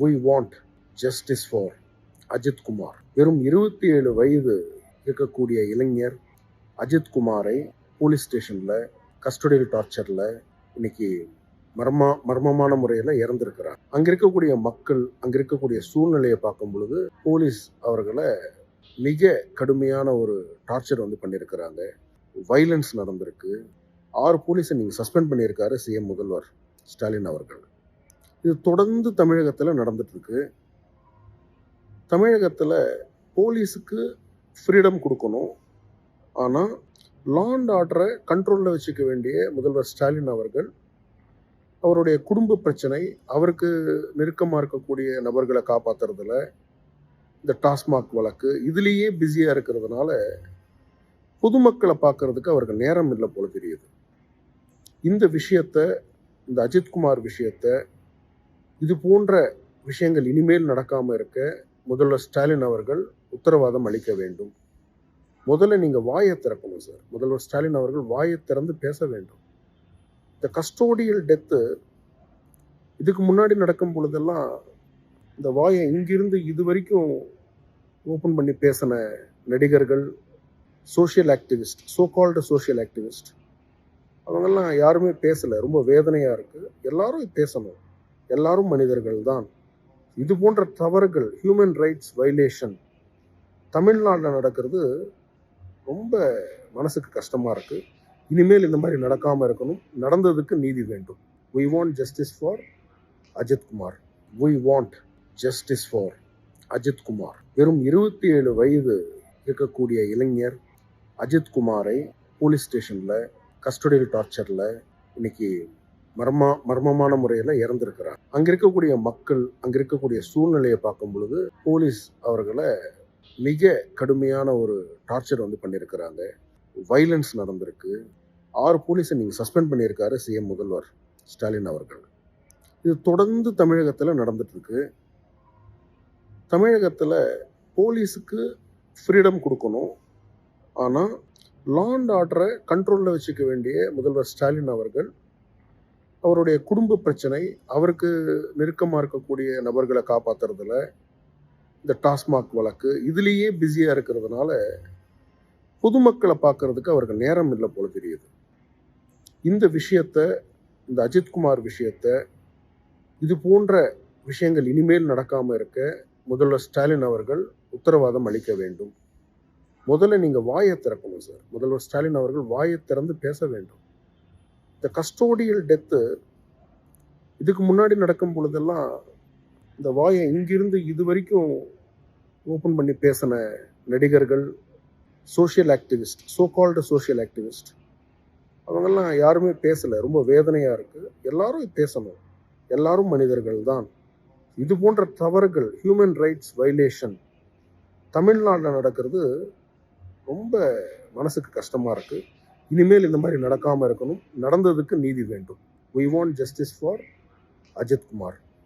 We want justice for Ajith Kumar வெறும் இருபத்தி ஏழு வயது இருக்கக்கூடிய இளைஞர் அஜித் குமாரை போலீஸ் ஸ்டேஷனில் கஸ்டடியில் டார்ச்சரில் இன்னைக்கு மர்மா மர்மமான முறையில் இறந்திருக்கிறார். அங்கே இருக்கக்கூடிய மக்கள் அங்கே இருக்கக்கூடிய சூழ்நிலையை பார்க்கும் பொழுது போலீஸ் அவர்களை மிக கடுமையான ஒரு டார்ச்சர் வந்து பண்ணியிருக்கிறாங்க. வைலன்ஸ் நடந்திருக்கு. ஆறு போலீஸை நீங்கள் சஸ்பெண்ட் பண்ணியிருக்காரு சிஎம் முதல்வர் ஸ்டாலின் அவர்கள். இது தொடர்ந்து தமிழகத்தில் நடந்துட்டுருக்கு. தமிழகத்தில் போலீஸுக்கு ஃப்ரீடம் கொடுக்கணும். ஆனால் லா அண்ட் ஆர்டரை கண்ட்ரோலில் வச்சுக்க வேண்டிய முதல்வர் ஸ்டாலின் அவர்கள் அவருடைய குடும்ப பிரச்சனை அவருக்கு நெருக்கமாக இருக்கக்கூடிய நபர்களை காப்பாற்றுறதுல இந்த டாஸ்மாக் வழக்கு இதுலேயே பிஸியாக இருக்கிறதுனால பொதுமக்களை பார்க்கறதுக்கு அவருக்கு நேரம் இல்லை போல தெரியுது. இந்த விஷயத்த இந்த அஜித்குமார் விஷயத்த இது போன்ற விஷயங்கள் இனிமேல் நடக்காமல் இருக்க முதல்வர் ஸ்டாலின் அவர்கள் உத்தரவாதம் அளிக்க வேண்டும். முதல்ல நீங்கள் வாயை திறக்கணும் சார். முதல்வர் ஸ்டாலின் அவர்கள் வாயை திறந்து பேச வேண்டும். இந்த கஸ்டோடியல் டெத்து இதுக்கு முன்னாடி நடக்கும் பொழுதெல்லாம் இந்த வாயை இங்கிருந்து இது வரைக்கும் ஓப்பன் பண்ணி பேசின நடிகர்கள் social activist so called social activist அவங்கெல்லாம் யாருமே பேசலை. ரொம்ப வேதனையாக இருக்குது எல்லாரும் பேசணும். எல்லாரும் மனிதர்கள் தான் இது போன்ற தவறுகள் ஹியூமன் ரைட்ஸ் வைலேஷன் தமிழ்நாட்டில் நடக்கிறது ரொம்ப மனசுக்கு கஷ்டமாக இருக்குது இனிமேல் இந்த மாதிரி நடக்காமல் இருக்கணும். நடந்ததுக்கு நீதி வேண்டும். We want justice for Ajithkumar we want justice for Ajithkumar வெறும் இருபத்தி ஏழு வயது இருக்கக்கூடிய இளைஞர் அஜித்குமாரை போலீஸ் ஸ்டேஷனில் கஸ்டடியல் டார்ச்சரில் இன்னைக்கு மர்மா மர்மமான முறையில் இறந்திருக்கிறார். அங்கே இருக்கக்கூடிய மக்கள் அங்கே இருக்கக்கூடிய சூழ்நிலையை பார்க்கும் பொழுது போலீஸ் அவர்களை மிக கடுமையான ஒரு டார்ச்சர் வந்து பண்ணியிருக்கிறாங்க. வைலன்ஸ் நடந்திருக்கு. ஆறு போலீஸை நீங்கள் சஸ்பெண்ட் பண்ணியிருக்காரு சிஎம் முதல்வர் ஸ்டாலின் அவர்கள். இது தொடர்ந்து தமிழகத்தில் நடந்துட்டு இருக்கு தமிழகத்தில் போலீஸுக்கு ஃப்ரீடம் கொடுக்கணும். ஆனால் லா அண்ட் ஆர்டரை கண்ட்ரோலில் வச்சுக்க வேண்டிய முதல்வர் ஸ்டாலின் அவர்கள் அவருடைய குடும்ப பிரச்சனை அவருக்கு நெருக்கமாக இருக்கக்கூடிய நபர்களை காப்பாற்றுறதுல இந்த டாஸ்மாக் வழக்கு இதுலேயே பிஸியாக இருக்கிறதுனால பொதுமக்களை பார்க்கறதுக்கு அவருக்கு நேரம் இல்லை போல தெரியுது. இந்த விஷயத்த இந்த அஜித்குமார் விஷயத்த இது போன்ற விஷயங்கள் இனிமேல் நடக்காமல் இருக்க முதல்வர் ஸ்டாலின் அவர்கள் உத்தரவாதம் அளிக்க வேண்டும். முதல்ல நீங்கள் வாயை திறக்கணும் சார். முதல்வர் ஸ்டாலின் அவர்கள் வாயை திறந்து பேச வேண்டும். இந்த கஸ்டோடியல் டெத்து இதுக்கு முன்னாடி நடக்கும் பொழுதெல்லாம் இந்த வாயை இங்கிருந்து இது வரைக்கும் ஓப்பன் பண்ணி பேசின நடிகர்கள் social activist so called social activist அவங்கெல்லாம் யாருமே பேசலை. ரொம்ப வேதனையாக இருக்குது எல்லாரும் பேசணும். எல்லாரும் மனிதர்கள் தான். இது போன்ற தவறுகள் ஹியூமன் ரைட்ஸ் வைலேஷன் தமிழ்நாட்டில் நடக்கிறது ரொம்ப மனசுக்கு கஷ்டமாக இருக்குது இனிமேல் இந்த மாதிரி நடக்காமல் இருக்கணும். நடந்ததுக்கு நீதி வேண்டும். We want justice for Ajithkumar